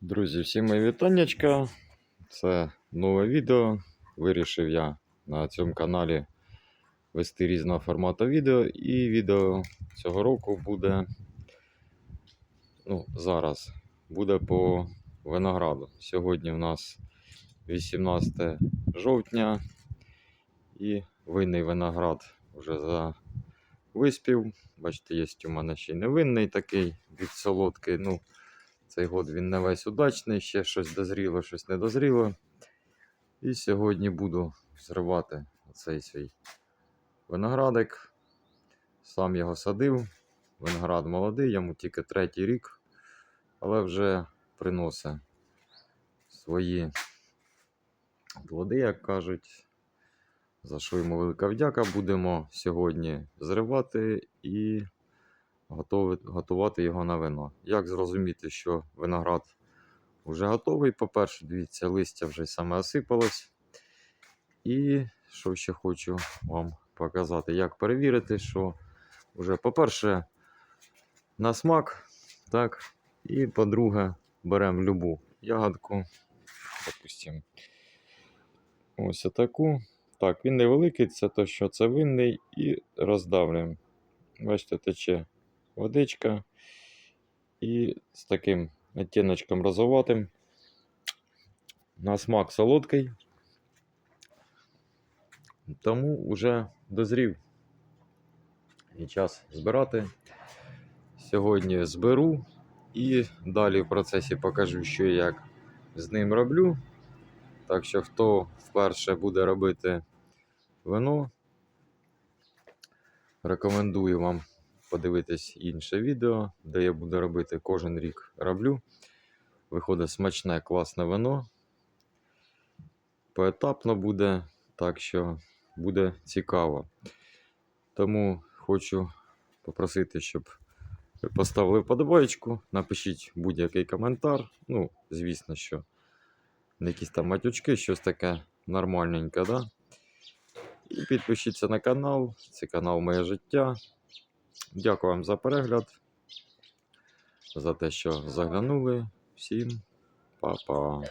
Друзі, всім мої вітаннячка. Це нове відео. Вирішив я на цьому каналі вести різного формату відео. І відео цього року буде. Ну, зараз буде по винограду. Сьогодні в нас 18 жовтня і винний виноград вже за виспів. Бачите, є у мене ще й невинний такий від солодкий. Ну, цей год він не весь удачний, ще щось дозріло, щось не дозріло. І сьогодні буду зривати цей свій виноградик. Сам його садив. Виноград молодий, йому тільки третій рік, але вже приносить свої плоди, як кажуть. За що йому велика вдяка. Будемо сьогодні зривати і готувати його на вино. Як зрозуміти, що виноград вже готовий? По-перше, дивіться, листя вже саме осипалось. І що ще хочу вам показати, як перевірити, що вже, по-перше, на смак, так, і по-друге, беремо любу ягодку, допустимо, ось таку. Так, він невеликий, це то, що це винний, і роздавлюємо. Бачите, тече водичка і з таким оттіночком розоватим. На смак солодкий. Тому вже дозрів. І час збирати. Сьогодні зберу і далі в процесі покажу, що як з ним роблю. Так що, хто вперше буде робити вино, рекомендую вам подивитись інше відео, де я буду робити кожен рік роблю. Виходить смачне, класне вино. Поетапно буде, так що буде цікаво. Тому хочу попросити, щоб ви поставили вподобайку, напишіть будь-який коментар. Ну, звісно, що не якісь там матючки, щось таке нормальненьке, да? І підпишіться на канал. Це канал Моє життя. Дякую вам за перегляд, за те, що заглянули. Всім па-па.